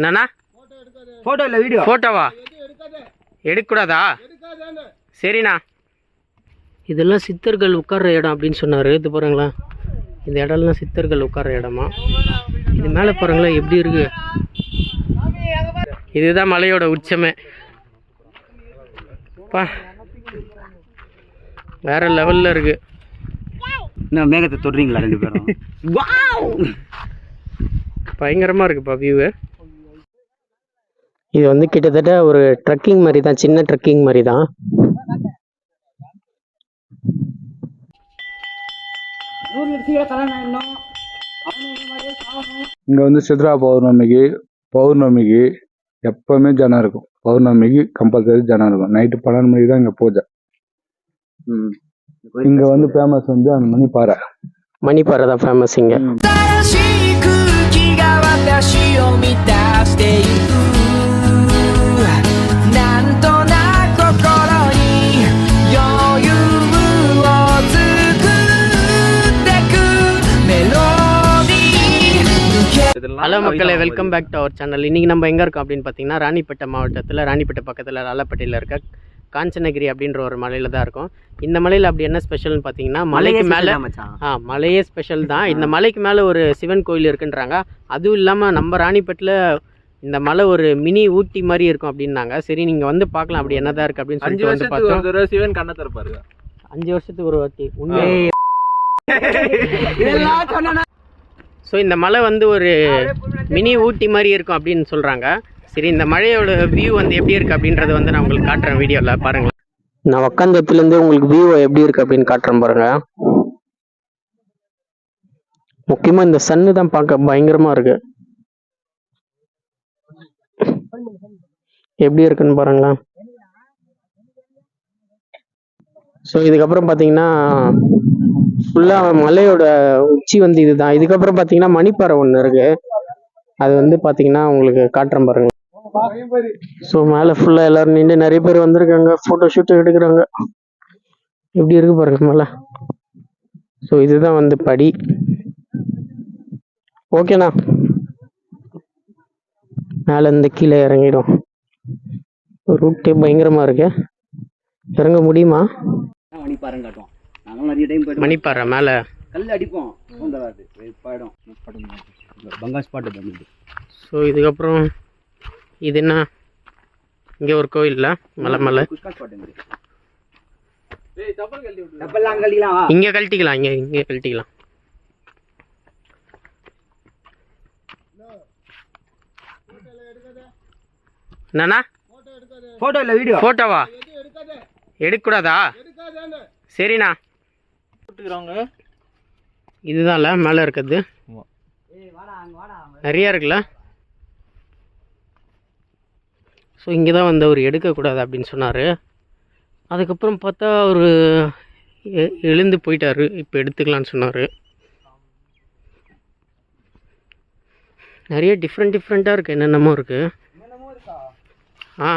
என்னண்ணா? போட்டோ இல்ல வீடியோ ஃபோட்டோவா எடுக்கக்கூடாதா? சரிண்ணா. இதெல்லாம் சித்தர்கள் உட்கார்ற இடம் அப்படின்னு சொன்னார். இது பாருங்களா இந்த இடம்லாம் சித்தர்கள் உட்கார்ற இடமா? இது மேலே பாருங்களேன் எப்படி இருக்கு? இதுதான் மலையோட உச்சமே. பா. வேற லெவல்ல இருக்கு. என்ன மேகத்தை தொடுறீங்களா ரெண்டு பேரும்? பயங்கரமா இருக்குப்பா வியூவு இது வந்து கிட்டத்தட்ட ஒரு ட்ரக்கிங் மாதிரி தான் சின்ன ட்ரக்கிங் மாதிரி தான் இங்கே வந்து சித்ரா பௌர்ணமிக்கு பௌர்ணமிக்கு எப்பவுமே ஜனம் இருக்கும். பௌர்ணமிக்கு கம்பல்சரி ஜனம் இருக்கும். நைட்டு பன்னெண்டு மணிக்கு தான் இங்கே பூஜை. இங்கே வந்து ஃபேமஸ் வந்து அந்த மணி பாறை மணிப்பாறை தான் ஃபேமஸ் இங்க. ஹலோ மக்களே welcome back to our channel இன்னைக்கு நம்ம எங்கே இருக்கோம் அப்படின்னு பார்த்தீங்கன்னா ராணிப்பேட்டை மாவட்டத்தில் ராணிப்பேட்டை பக்கத்தில் லாலப்பட்டியில் இருக்க காஞ்சனகிரி அப்படின்ற ஒரு மலையில தான் இருக்கும். இந்த மலையில் அப்படி என்ன ஸ்பெஷல்னு பார்த்தீங்கன்னா மலைக்கு மேலே ஆ மலையே ஸ்பெஷல் தான். இந்த மலைக்கு மேலே ஒரு சிவன் கோயில் இருக்குன்றாங்க. அதுவும் இல்லாமல் நம்ம ராணிப்பேட்டில் இந்த மலை ஒரு மினி ஊட்டி மாதிரி இருக்கும் அப்படின்னாங்க. சரி நீங்கள் வந்து பார்க்கலாம் அப்படி என்னதான் இருக்குது அப்படின்னு சொல்லிட்டு வந்து பார்த்தோம். சிவன் கண்ணை திறப்பாரு. அஞ்சு வருஷத்துக்கு ஒரு வாட்டி. உண்மை இதெல்லாம் சொன்னா ஸோ இந்த மலை வந்து ஒரு மினி ஊட்டி மாதிரி இருக்கும் அப்படின்னு சொல்கிறாங்க சரி இந்த மலையோட வியூ வந்து எப்படி இருக்குது அப்படின்றத வந்து நான் உங்களுக்கு காட்டுறேன் வீடியோவில் பாருங்கள் நான் உக்காந்த இடத்துலேருந்து உங்களுக்கு வியூ எப்படி இருக்குது அப்படின்னு காட்டுறேன் பாருங்க. முக்கியமாக இந்த சன்னு தான் பார்க்க பயங்கரமாக இருக்கு. எப்படி இருக்குன்னு பாருங்களேன். ஸோ இதுக்கப்புறம் பார்த்தீங்கன்னா ஃபுல்லாக மலையோட உச்சி வந்து இதுதான். இதுக்கப்புறம் பார்த்தீங்கன்னா மணிப்பாறை ஒன்று இருக்கு. அது வந்து பார்த்தீங்கன்னா உங்களுக்கு காட்டுறேன் பாருங்க. ஸோ மேலே ஃபுல்லாக எல்லாரும் நின்று நிறைய பேர் வந்திருக்காங்க. ஃபோட்டோ ஷூட் எடுக்கிறாங்க. எப்படி இருக்கு பாருங்க மேலே. ஸோ இதுதான் வந்து படி. ஓகேண்ணா மேலே இருந்து கீழே இறங்கிடும். ரூட்டே பயங்கரமாக இருக்கு. இறங்க முடியுமா? மணி பாருங்க நிறைய டைம் மணிப்பாறை மேலே. கல் அடிப்போம். பங்கா ஸ்பாட் பண்ணிட்டு. ஸோ இதுக்கப்புறம் இது என்ன? இங்கே ஒரு கோயில்ல மலை மலை. இங்கே. கழட்டிக்கலாம் இங்கே இங்கே கழட்டிக்கலாம். என்னண்ணா? போட்டோ இல்ல வீடியோ. ஃபோட்டோவா எடுக்கக்கூடாதா? சரிண்ணா. இதுதான்ல மேலே இருக்கிறது. நிறைய இருக்குல்ல? ஸோ இங்கே தான் வந்து அவர் எடுக்கக்கூடாது அப்படின்னு சொன்னார். அதுக்கப்புறம் பார்த்தா அவர் எழுந்து போயிட்டாரு. இப்போ எடுத்துக்கலான்னு சொன்னார். நிறைய டிஃப்ரெண்ட் டிஃப்ரெண்ட்டாக இருக்குது என்னென்னமோ இருக்குது ஆ?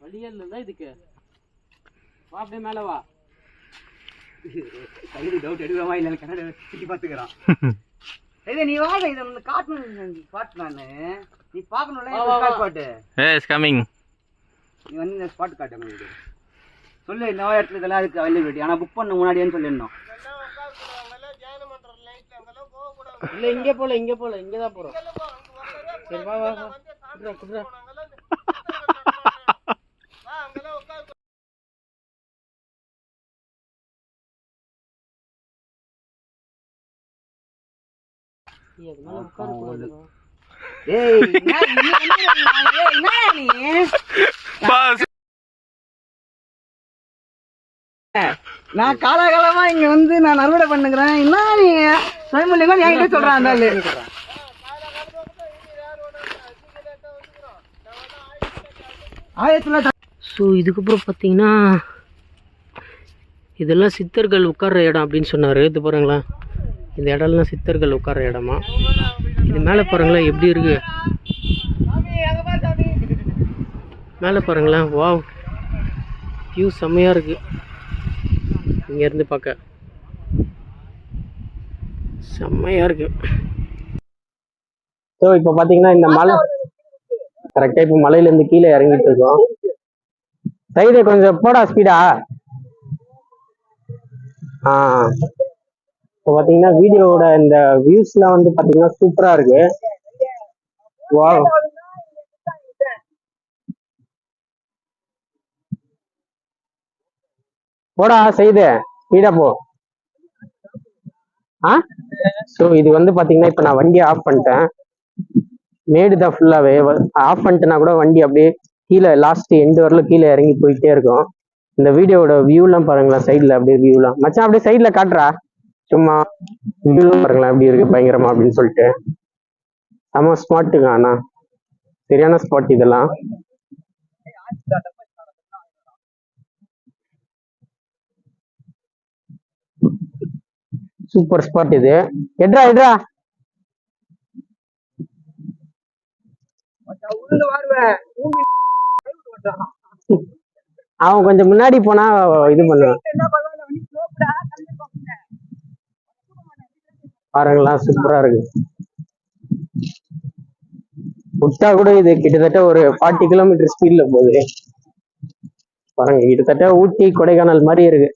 வழியே இல்லை. இதுக்கு? வா அப்படியே மேலே வா. கையில் டவுட் எடுக்கிறமா இல்லை கண்ணாடி சுற்றி பார்த்துக்கிறான் இது நீ வாங்க இதை ஒன்று காட்டணும் ஸ்பாட் நான். நீ பார்க்கணும்ல. ஸ்பாட்டு எஸ் கமிங் நீ வந்து இந்த ஸ்பாட் காட்டு உங்களுக்கு சொல்லு இந்த இடத்துல இதெல்லாம் இருக்கு அவைலபிலிட்டி ஆனால் புக் பண்ண முன்னாடியான்னு சொல்லிடணும் இல்லை இங்கே போகல இங்கே போகல இங்கே தான் போகிறோம் சரி வா வா வா. நான் காலகாலமா இங்க வந்து நான் அறுவடை பண்ணுகிறேன். என்ன நீ? சொல்றான் அந்த ஆயிரத்தி தொள்ளாயிரத்தி ஸோ இதுக்கப்புறம் பார்த்தீங்கன்னா இதெல்லாம் சித்தர்கள் உட்கார்ற இடம் அப்படின்னு சொன்னார். இது பாருங்களேன். இந்த இடம்லாம் சித்தர்கள் உட்கார்ற இடமா? இது மேலே பாருங்களேன் எப்படி இருக்கு? மேலே பாருங்களேன் வாவ். வியூ செம்மையாக இருக்கு. இங்கேருந்து பார்க்க. செம்மையாக இருக்கு. ஸோ இப்போ பார்த்தீங்கன்னா இந்த மலை கரெக்டா இப்போ மலையிலேருந்து கீழே இறங்கிட்டு இருக்கோம். சைடு கொஞ்சம் போடா ஸ்பீடா ஆ இப்போ பார்த்தீங்கன்னா வீடியோவோட இந்த வியூஸ்லாம் வந்து பார்த்தீங்கன்னா சூப்பராக இருக்கு. வா போடா செய்து ஸ்பீடா போ. ஆ? ஸோ இது வந்து பார்த்தீங்கன்னா இப்போ நான் வண்டியை ஆஃப் பண்ணிட்டேன். மேடு தான் ஃபுல்லாகவே ஆஃப் பண்ணிட்டுனா கூட வண்டி அப்படியே கீழே லாஸ்ட் எண்டு வரல கீழே இறங்கி போயிட்டே இருக்கும். இந்த வீடியோவோட வியூலாம் பாருங்களேன் சைடில் அப்படியே வியூலாம் மச்சான் அப்படியே சைடில் காட்டுறா. சும்மா வியூலாம் பாருங்களேன் எப்படி இருக்கு பயங்கரமா அப்படின்னு சொல்லிட்டு. செம ஸ்பாட்டுங்க அண்ணா. சரியான ஸ்பாட் இதெல்லாம். சூப்பர் ஸ்பாட் இது. எட்ரா எட்ரா. அவன் கொஞ்சம் முன்னாடி போனா இது பண்ணுவான். பாருங்களா சூப்பரா இருக்கு. விட்டா கூட இது கிட்டத்தட்ட ஒரு ஃபார்ட்டி கிலோமீட்டர் ஸ்பீட்ல போகுது. பாருங்க கிட்டத்தட்ட ஊட்டி கொடைக்கானல் மாதிரி இருக்கு.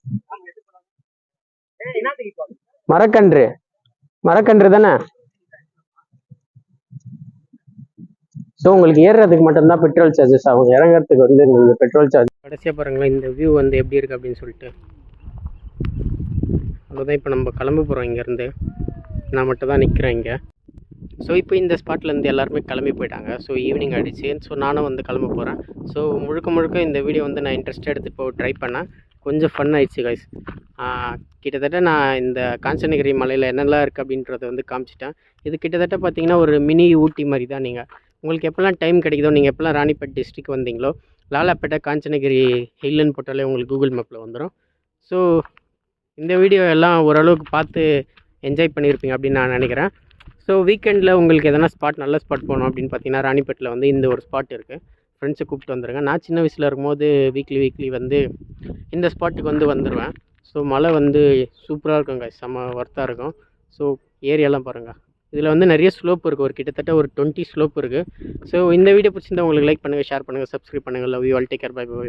மரக்கன்று. மரக்கன்று தானே? ஸோ உங்களுக்கு ஏறுறதுக்கு மட்டும்தான் பெட்ரோல் சார்ஜஸ் ஆகும். இறங்குறதுக்கு வந்து நீங்கள் பெட்ரோல் சார்ஜ் கடைசியாக பாருங்களேன் இந்த வியூ வந்து எப்படி இருக்குது அப்படின்னு சொல்லிட்டு. அவ்வளோதான் இப்போ நம்ம கிளம்ப போகிறோம் இங்கேருந்து. நான் மட்டும் தான் நிற்கிறேன் இங்கே. ஸோ இப்போ இந்த ஸ்பாட்லேருந்து எல்லாருமே கிளம்பி போயிட்டாங்க. ஸோ ஈவினிங் ஆகிடுச்சு ஸோ நானும் வந்து கிளம்ப போகிறேன் ஸோ முழுக்க முழுக்க இந்த வீடியோ வந்து நான் இன்ட்ரெஸ்ட் எடுத்து இப்போ ட்ரை பண்ணேன். கொஞ்சம் ஃபன் ஆயிடுச்சு கைஸ் கிட்டத்தட்ட நான் இந்த காஞ்சனகிரி மலையில் என்னெல்லாம் இருக்குது அப்படின்றத வந்து காமிச்சிட்டேன். இது கிட்டத்தட்ட பார்த்தீங்கன்னா ஒரு மினி ஊட்டி மாதிரி தான் நீங்கள் உங்களுக்கு எப்போல்லாம் டைம் கிடைக்குதோ நீங்கள் எப்போல்லாம் ராணிப்பேட் டிஸ்ட்ரிக் வந்தீங்களோ லாலாப்பேட்டை காஞ்சனகிரி ஹில்லுன்னு போட்டாலே உங்களுக்கு கூகுள் மேப்பில் வந்துடும் ஸோ இந்த வீடியோ எல்லாம் ஓரளவுக்கு பார்த்து என்ஜாய் பண்ணியிருப்பீங்க அப்படின்னு நான் நினைக்கிறேன். ஸோ வீக்கெண்டில் உங்களுக்கு எதனா ஸ்பாட் நல்ல ஸ்பாட் போகணும் அப்படின்னு பார்த்தீங்கன்னா ராணிப்பேட்டில் வந்து இந்த ஒரு ஸ்பாட் இருக்குது ஃப்ரெண்ட்ஸை கூப்பிட்டு வந்துடுங்க நான் சின்ன வயசில் இருக்கும்போது வீக்லி வீக்லி வந்து இந்த ஸ்பாட்டுக்கு வந்து வந்துடுவேன் ஸோ மலை வந்து சூப்பராக இருக்கும் செம்ம ஒர்த்தாக இருக்கும். ஸோ ஏரியாலாம் பாருங்கள் இதில் வந்து நிறைய ஸ்லோப் இருக்குது. ஒரு கிட்டத்தட்ட ஒரு டுவெண்ட்டி ஸ்லோப் இருக்குது. ஸோ இந்த வீடியோ பிடிச்சிருந்தா உங்களுக்கு லைக் பண்ணுங்கள் ஷேர் பண்ணுங்கள் சப்ஸ்கிரைப் பண்ணுங்கள் love you all take care bye bye